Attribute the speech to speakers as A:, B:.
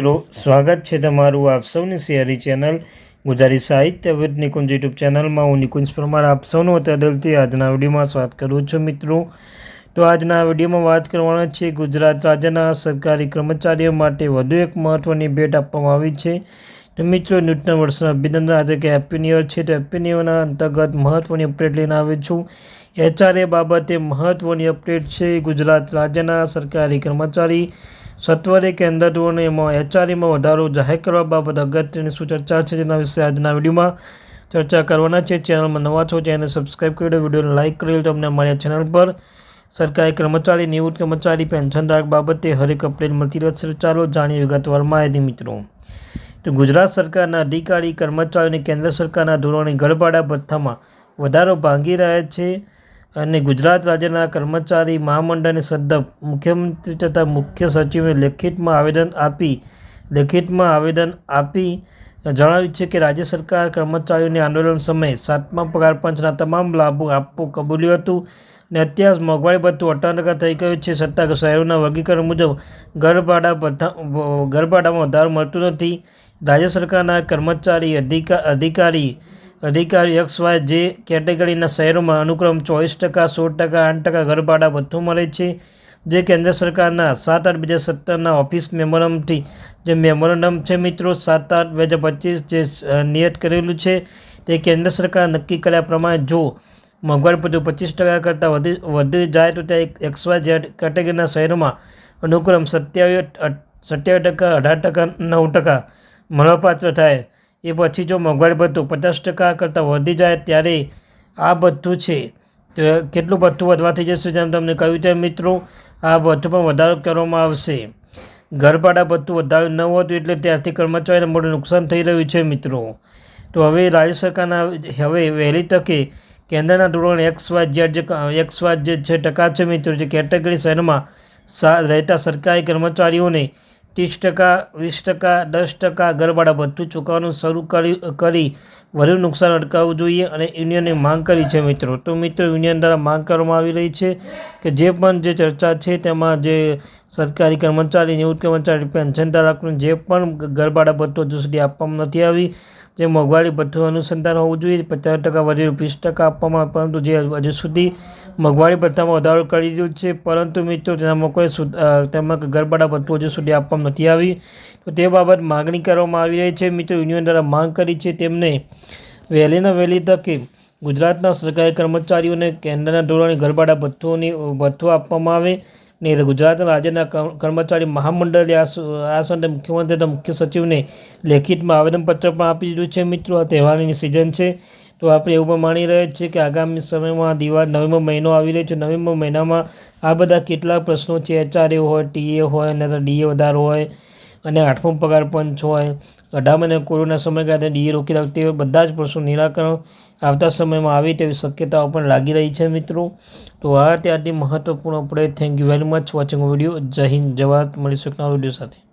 A: મિત્રો, સ્વાગત છે તમારું આપ સૌની શેરી ચેનલ ગુજરાતી સાહિત્ય વિદ નિકુંજ યુટ્યુબ ચેનલમાં. હું નિકુંજ પરમાર, આપ સૌનો અત્યારથી આજના વિડીયોમાં સ્વાગત કરું છું મિત્રો. તો આજના વિડીયોમાં વાત કરવાના છે, ગુજરાત રાજ્યના સરકારી કર્મચારીઓ માટે વધુ એક મહત્ત્વની ભેટ આપવામાં આવી છે. તો મિત્રો નૂતન વર્ષના અભિનંદન. આજે કે હેપી ન્યુ છે, તો હેપી ન્યુ યરના અંતર્ગત મહત્ત્વની અપડેટ લઈને આવ્યો છું. એચઆરએ બાબતે મહત્ત્વની અપડેટ છે, ગુજરાત રાજ્યના સરકારી કર્મચારી સત્વરે કેન્દ્રોને એમાં એચઆરઈમાં વધારો જાહેર કરવા બાબત અગત્યની શું ચર્ચા છે તેના વિશે આજના વિડીયોમાં ચર્ચા કરવાના છે. ચેનલમાં નવા છો ચેનલ સબસ્ક્રાઈબ કરી દો. વિડીયોને લાઇક કરી દો. તમને અમારી ચેનલ પર સરકારી કર્મચારી, નિવૃત્ત કર્મચારી પેન્શનધારક બાબતે હરેક અપડેટ મળતી રહેશે. ચાલો જાણીએ વિગતવાર માહિતી મિત્રો. તો ગુજરાત સરકારના અધિકારી કર્મચારીઓને કેન્દ્ર સરકારના ધોરણે ઘરભાડા ભથ્થામાં વધારો ભાંગી રહ્યા છે. અને ગુજરાત રાજ્યના કર્મચારી મહામંડળની સદ્દપ મુખ્યમંત્રી તથા મુખ્ય સચિવને લેખિતમાં આવેદન આપી, લેખિતમાં આવેદન આપી જણાવ્યું છે કે રાજ્ય સરકાર કર્મચારીઓને આંદોલન સમયે સાતમા પગાર પંચના તમામ લાભો આપવું કબૂલ્યું હતું ને અત્યાર મોંઘવારી ભથ્થું અટાનગર થઈ ગયું છે છતાં શહેરોના વર્ગીકરણ મુજબ ઘરભાડા ભથ્થા ઘરભાડામાં વધારો મળતું નથી. રાજ્ય સરકારના કર્મચારી અધિકાર અધિકારી અધિકારી એક્સ વાય જે કેટેગરીના શહેરોમાં અનુક્રમ ચોવીસ ટકા, સોળ ટકા, આઠ ટકા ઘરભાડા વધુ મળે છે, જે કેન્દ્ર સરકારના સાત આઠ બે હજાર સત્તરના ઓફિસ મેમોરમથી જે મેમોરન્ડમ છે મિત્રો, સાત આઠ બે હજાર પચીસ જે નિયત કરેલું છે, તે કેન્દ્ર સરકાર નક્કી કર્યા પ્રમાણે જો મોંઘવારી બધું પચીસ ટકા કરતાં વધી વધી જાય તો ત્યાં એક્સ વાય ઝેડ કેટેગરીના શહેરોમાં અનુક્રમ સત્યાવીસ સત્યાવીસ ટકા, અઢાર ટકા, નવ ટકા મળવાપાત્ર થાય. એ પછી જો મોંઘવારી ભથ્થું પચાસ ટકા કરતાં વધી જાય ત્યારે આ ભથ્થું છે. તો કેટલું ભથ્થું વધવાથી જશે જેમ તમને કહ્યું તેમ મિત્રો, આ ભથ્થું પણ વધારો કરવામાં આવશે. ઘરભાડા ભથ્થું વધારે ન હોતું એટલે ત્યારથી કર્મચારીને મોટું નુકસાન થઈ રહ્યું છે મિત્રો. તો હવે રાજ્ય સરકારના હવે વહેલી તકે કેન્દ્રના ધોરણે એક્સ વાય જેડ જે એક્સ વાય જે છે ટકા છે મિત્રો, જે કેટેગરી શહેરમાં રહેતા સરકારી કર્મચારીઓને ત્રીસ ટકા, વીસ ટકા, દસ ટકા ઘરભાડા ભથ્થું ચૂકવવાનું શરૂ કરી કરી વધુ નુકસાન અટકાવવું જોઈએ અને યુનિયને માંગ કરી છે મિત્રો. તો મિત્રો, યુનિયન દ્વારા માંગ કરવામાં આવી રહી છે કે જે પણ જે ચર્ચા છે તેમાં જે સરકારી કર્મચારી, નિવૃત્ત કર્મચારી પેન્શન ધારકનું જે પણ ઘરભાડા ભથ્થું હજુ સુધી આપવામાં નથી આવી, જે મોંઘવારી ભથ્થું અનુસંધાન હોવું જોઈએ, પચાસ ટકા વધુ વીસ ટકા આપવામાં પરંતુ જે હજુ સુધી મોંઘવારી ભથ્થામાં વધારો કરી દીધો છે. પરંતુ મિત્રો, તેનામાં કોઈ તેમાં ગરબાડા ભથ્થું હજુ સુધી આપવામાં નથી આવી. તો તે બાબત માગણી કરવામાં આવી રહી છે. મિત્રો, યુનિયન દ્વારા માંગ કરી છે તેમને વહેલીના વહેલી તકે ગુજરાતના સરકારી કર્મચારીઓને કેન્દ્રના ધોરણે ગરબાડા ભથ્થુઓની ભથ્થો આપવામાં આવે ને ગુજરાત રાજ્યના કર્મચારી મહામંડળે આ સંદર્ભે મુખ્યમંત્રી તથા મુખ્ય સચિવને લેખિતમાં આવેદનપત્ર પણ આપી દીધું છે. મિત્રો, આ તહેવારની સિઝન છે. તો આપણે એવું પણ માની રહ્યા છીએ કે આગામી સમયમાં, દિવાળ નવેમ્બર મહિનો આવી રહ્યો છે. નવેમ્બર મહિનામાં આ બધા કેટલા પ્રશ્નો છે એચઆરએ હોય, ટીએ હોય અને ડીએ વધારો હોય અને આઠમો પગાર પંચ હોય. અઢાર મહિના કોરોના સમયગાળાને ડીએ રોકી રાખતી હોય બધા જ પ્રશ્નો નિરાકરણ આવતા સમયમાં આવે તેવી શક્યતાઓ પણ લાગી રહી છે મિત્રો. તો આ ત્યારથી મહત્વપૂર્ણ આપણે thank you very much watching video Jai Hind. Jawahar મળીશું નવા વીડિયો સાથે.